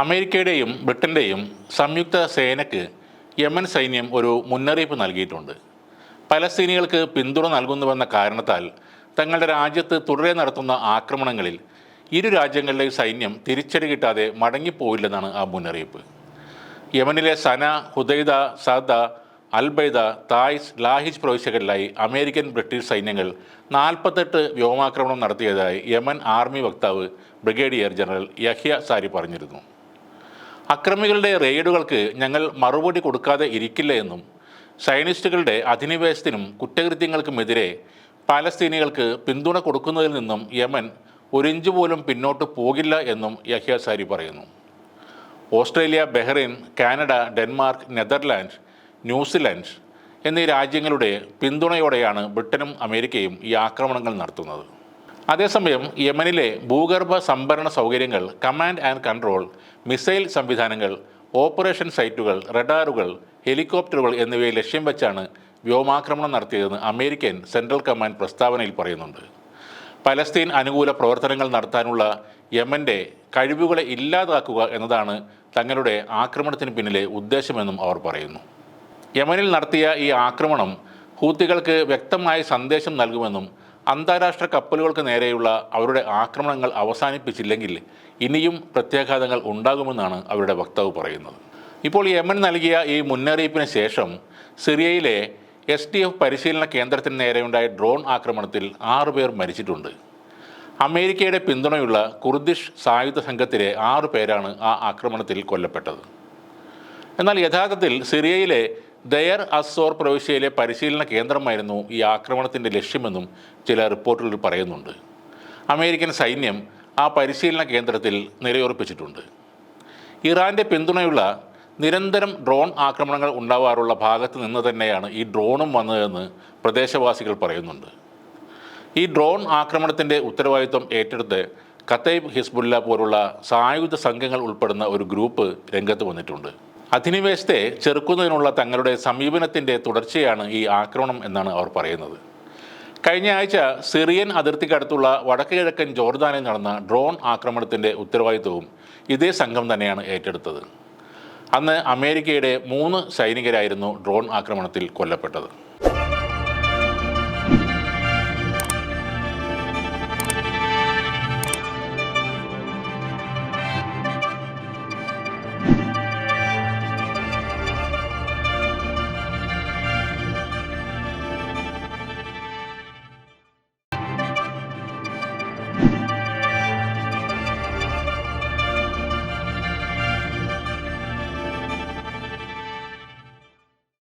അമേരിക്കയുടെയും ബ്രിട്ടന്റെയും സംയുക്ത സേനയ്ക്ക് യമൻ സൈന്യം ഒരു മുന്നറിയിപ്പ് നൽകിയിട്ടുണ്ട്. പലസ്തീനികൾക്ക് പിന്തുണ നൽകുന്നുവെന്ന കാരണത്താൽ തങ്ങളുടെ രാജ്യത്ത് തുടരെ നടത്തുന്ന ആക്രമണങ്ങളിൽ ഇരു രാജ്യങ്ങളിലെയും സൈന്യം തിരിച്ചടി കിട്ടാതെ മടങ്ങിപ്പോയില്ലെന്നാണ് ആ മുന്നറിയിപ്പ്. യമനിലെ Sanaa Hudaydah Saada Al Bayda Taiz Lahij പ്രവിശ്യകളിലായി American British സൈന്യങ്ങൾ നാൽപ്പത്തെട്ട് വ്യോമാക്രമണം നടത്തിയതായി യമൻ ആർമി വക്താവ് ബ്രിഗേഡിയർ ജനറൽ യഹ്യ സാരി പറഞ്ഞിരുന്നു. അക്രമികളുടെ റെയ്ഡുകൾക്ക് ഞങ്ങൾ മറുപടി കൊടുക്കാതെ ഇരിക്കില്ല എന്നും സൈനിസ്റ്റുകളുടെ അധിനിവേശത്തിനും കുറ്റകൃത്യങ്ങൾക്കുമെതിരെ പാലസ്തീനികൾക്ക് പിന്തുണ കൊടുക്കുന്നതിൽ നിന്നും യമൻ ഒരിഞ്ച് പോലും പിന്നോട്ട് പോകില്ല എന്നും യഹ്യ സാരി പറയുന്നു. Australia Bahrain Canada Denmark Netherland New Zealand എന്നീ രാജ്യങ്ങളുടെ പിന്തുണയോടെയാണ് ബ്രിട്ടനും അമേരിക്കയും ഈ ആക്രമണങ്ങൾ നടത്തുന്നത്. അതേസമയം യമനിലെ ഭൂഗർഭ സംഭരണ സൗകര്യങ്ങൾ കമാൻഡ് ആൻഡ് കൺട്രോൾ മിസൈൽ സംവിധാനങ്ങൾ ഓപ്പറേഷൻ സൈറ്റുകൾ റഡാറുകൾ ഹെലികോപ്റ്ററുകൾ എന്നിവയെ ലക്ഷ്യം വെച്ചാണ് വ്യോമാക്രമണം നടത്തിയതെന്ന് അമേരിക്കൻ സെൻട്രൽ കമാൻഡ് പ്രസ്താവനയിൽ പറയുന്നുണ്ട്. പലസ്തീൻ അനുകൂല പ്രവർത്തനങ്ങൾ നടത്താനുള്ള യമന്റെ കഴിവുകളെ ഇല്ലാതാക്കുക എന്നതാണ് തങ്ങളുടെ ആക്രമണത്തിന് പിന്നിലെ ഉദ്ദേശമെന്നും അവർ പറയുന്നു. യമനിൽ നടത്തിയ ഈ ആക്രമണം ഹൂത്തികൾക്ക് വ്യക്തമായ സന്ദേശം നൽകുമെന്നും അന്താരാഷ്ട്ര കപ്പലുകൾക്ക് നേരെയുള്ള അവരുടെ ആക്രമണങ്ങൾ അവസാനിപ്പിച്ചില്ലെങ്കിൽ ഇനിയും പ്രത്യാഘാതങ്ങൾ ഉണ്ടാകുമെന്നാണ് അവരുടെ വക്താവ് പറയുന്നത്. ഇപ്പോൾ യമൻ നൽകിയ ഈ മുന്നറിയിപ്പിന് ശേഷം സിറിയയിലെ എസ് ഡി എഫ് പരിശീലന കേന്ദ്രത്തിന് നേരെയുണ്ടായ ഡ്രോൺ ആക്രമണത്തിൽ ആറു പേർ മരിച്ചിട്ടുണ്ട്. അമേരിക്കയുടെ പിന്തുണയുള്ള കുർദിഷ് സായുധ സംഘത്തിലെ ആറു പേരാണ് ആ ആക്രമണത്തിൽ കൊല്ലപ്പെട്ടത്. എന്നാൽ യഥാർത്ഥത്തിൽ സിറിയയിലെ ദയർ അസോർ പ്രവിശ്യയിലെ പരിശീലന കേന്ദ്രമായിരുന്നു ഈ ആക്രമണത്തിന്റെ ലക്ഷ്യമെന്നും ചില റിപ്പോർട്ടുകൾ പറയുന്നുണ്ട്. അമേരിക്കൻ സൈന്യം ആ പരിശീലന കേന്ദ്രത്തിൽ നിലയുറപ്പിച്ചിട്ടുണ്ട്. ഇറാന്റെ പിന്തുണയുള്ള നിരന്തരം ഡ്രോൺ ആക്രമണങ്ങൾ ഉണ്ടാവാറുള്ള ഭാഗത്ത് നിന്ന് തന്നെയാണ് ഈ ഡ്രോണും വന്നതെന്ന് പ്രദേശവാസികൾ പറയുന്നുണ്ട്. ഈ ഡ്രോൺ ആക്രമണത്തിന്റെ ഉത്തരവാദിത്വം ഏറ്റെടുത്ത് ഖത്തൈബ് ഹിസ്ബുല്ല പോലുള്ള സായുധ സംഘങ്ങൾ ഉൾപ്പെടുന്ന ഒരു ഗ്രൂപ്പ് രംഗത്ത് വന്നിട്ടുണ്ട്. അധിനിവേശത്തെ ചെറുക്കുന്നതിനുള്ള തങ്ങളുടെ സമീപനത്തിന്റെ തുടർച്ചയാണ് ഈ ആക്രമണം എന്നാണ് അവർ പറയുന്നത്. കഴിഞ്ഞ ആഴ്ച സിറിയൻ അതിർത്തിക്കടുത്തുള്ള വടക്ക് കിഴക്കൻ ജോർദാനിൽ നടന്ന ഡ്രോൺ ആക്രമണത്തിന്റെ ഉത്തരവാദിത്വവും ഇതേ സംഘം തന്നെയാണ് ഏറ്റെടുത്തത്. അന്ന് അമേരിക്കയുടെ മൂന്ന് സൈനികരായിരുന്നു ഡ്രോൺ ആക്രമണത്തിൽ കൊല്ലപ്പെട്ടത്.